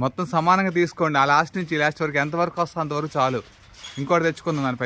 మొత్తం సమానంగా తీసుకోండి. ఆ లాస్ట్ నుంచి ఈ లాస్ట్ వరకు ఎంతవరకు వస్తుందో అంతవరకు చాలు. ఇంకోటి తెచ్చుకుందాం దాని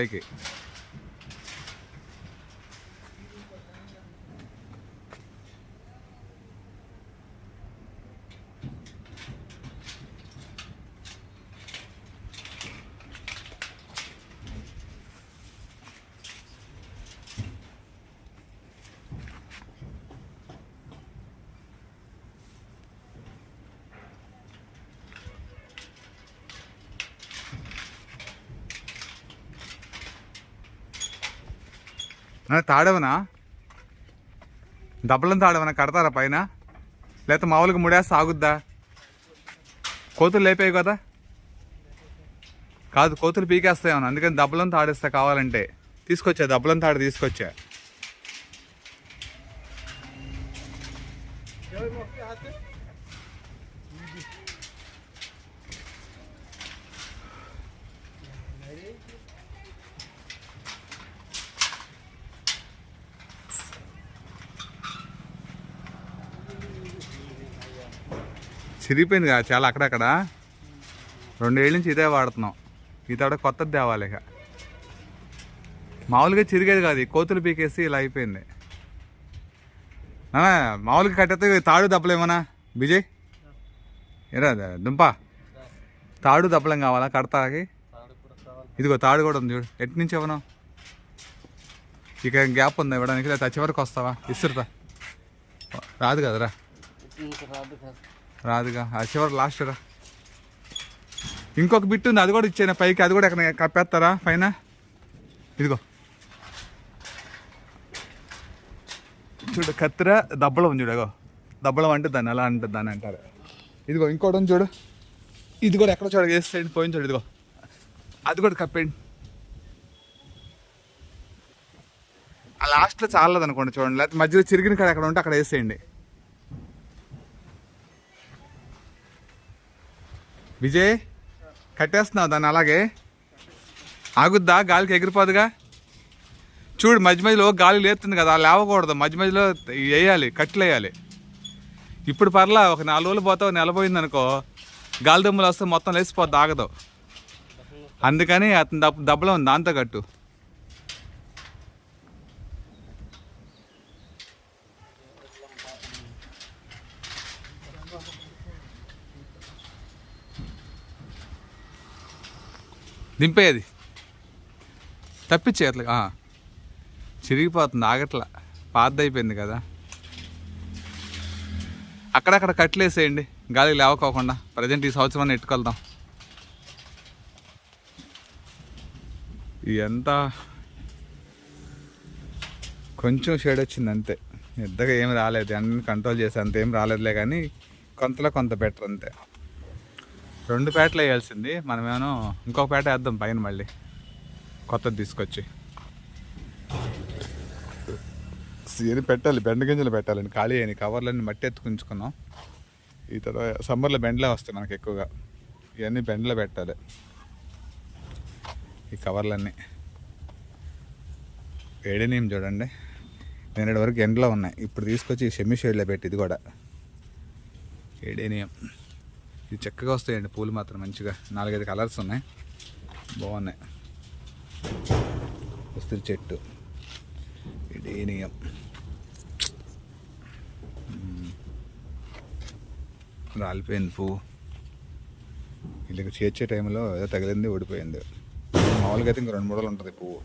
తాడవనా? దెబ్బలను తాడవనా? కడతారా పైన? లేకపోతే మామూలుగా ముడేసి ఆగుద్దా? కోతులు లేపాయి కదా. కాదు కోతులు పీకేస్తాయేమన్నా అందుకని దెబ్బలను తాడేస్తా కావాలంటే. తీసుకొచ్చా దెబ్బలను తాడు తీసుకొచ్చా? చిరిగిపోయింది కదా చాలా అక్కడక్కడ. రెండేళ్ళ నుంచి ఇదే వాడుతున్నాం. ఈ తడ కొత్తది తేవాలి ఇక. మామూలుగా చిరిగేది కాదు ఈ కోతులు పీకేసి ఇలా అయిపోయింది. మామూలుగా కట్టేస్తే తాడు దప్పలేమన్నా విజయ్? ఏరా దుంప. తాడు దప్పలేం కావాలా కడతాకి? ఇదిగో తాడు కూడా ఉంది చూడు. ఎటు నుంచి ఇవ్వను? ఇక గ్యాప్ ఉంది ఇవ్వడానికి? లేదా వచ్చే వరకు వస్తావా? ఇస్తురుతా రాదు కదరా. రాదుగా. ఆ చివరి లాస్ట్ రా. ఇంకొక బిట్ ఉంది అది కూడా ఇచ్చాను పైకి అది కూడా ఎక్కడ కప్పేస్తారా? పైన? ఇదిగో. చూడు కత్తిర దబ్బలం చూడు అగో దబ్బలం అంటే దాన్ని అలా అంటే దాన్ని అంటారు. ఇదిగో ఇంకోటి ఉంది చూడు. ఇది కూడా ఎక్కడ చూడ వేసేయండి పోయింది చూడు ఇదిగో. అది కూడా కప్పేయండి. ఆ లాస్ట్లో చాలదు అనుకోండి చూడండి లేకపోతే మధ్యలో చిరిగిన కాడ ఎక్కడ ఉంటే అక్కడ వేసేయండి. విజయ్ కట్టేస్తున్నావు దాన్ని అలాగే. ఆగుద్దా గాలికి ఎగిరిపోదుగా? చూడు మధ్య మధ్యలో గాలి లేతుంది కదా లేవకూడదు. మధ్య మధ్యలో వేయాలి కట్లు వేయాలి ఇప్పుడు పర్లా ఒక నాలుగు రోజులు పోతావు నిలబోయింది అనుకో గాలి దమ్ములు వస్తే మొత్తం లేచిపోద్ది ఆగదు. అందుకని అతను దబ్బ దెబ్బలో ఉంది దాంతో కట్టు. దింపేది. తప్పించే అట్లా చిరిగిపోతుంది ఆగట్లా. పాత కదా. అక్కడక్కడ కట్లేసేయండి. గాలి లేవకోకుండా. ప్రజెంట్ ఈ సంవత్సరం ఎట్టుకెళ్దాం. ఎంత కొంచెం షేడ్ వచ్చింది అంతే. పెద్దగా ఏం రాలేదు. అన్ని కంట్రోల్ చేసే అంత ఏం రాలేదులే కానీ కొంతలో కొంత బెటర్ అంతే. రెండు పేటలు వేయాల్సింది. మనమేమో ఇంకొక పేట వేద్దాం పైన మళ్ళీ. కొత్తది తీసుకొచ్చి. ఇది పెట్టాలి బెండ గింజలు పెట్టాలండి. ఖాళీ అయిన కవర్లన్నీ మట్టి ఎత్తుకుంచుకున్నాం ఈ తర్వాత సమ్మర్లో బెండలే వస్తాయి మనకి ఎక్కువగా. ఇవన్నీ బెండలో పెట్టాలి. ఈ కవర్లన్నీ. వేడినీయం చూడండి. నేను వరకు ఎండలో ఉన్నాయి. ఇప్పుడు తీసుకొచ్చి సెమీ షేడ్లో పెట్టి ఇది కూడా. ఏడేనియం ఇది చక్కగా వస్తాయండి పూలు మాత్రం మంచిగా. నాలుగైదు కలర్స్ ఉన్నాయి. బాగున్నాయి. ఉసిరి చెట్టు. డేనియం రాలిపోయింది పువ్వు. వీళ్ళకి చేర్చే టైంలో ఏదో తగిలింది ఓడిపోయింది మామూలుగా అయితే ఇంక రెండు మూడలు ఉంటుంది పువ్వు.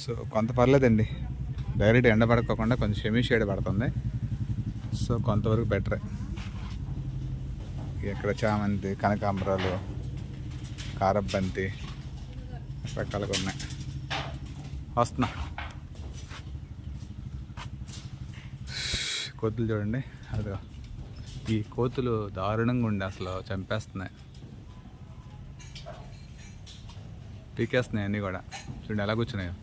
సో కొంత పర్లేదండి. డైరెక్ట్ ఎండ పడకోకుండా కొంచెం షెమీ షేడ్ పడుతుంది. సో కొంతవరకు బెటరే. ఇక్కడ చామంతి కనకాంబరాలు కారబంతి రకాలుగా ఉన్నాయి. వస్తున్నా. కోతులు చూడండి. అదిగో. ఈ కోతులు దారుణంగా ఉండి అసలు చంపేస్తున్నాయి. పీకేస్తున్నాయి అన్నీ కూడా. చూడండి ఎలా కూర్చున్నాయో.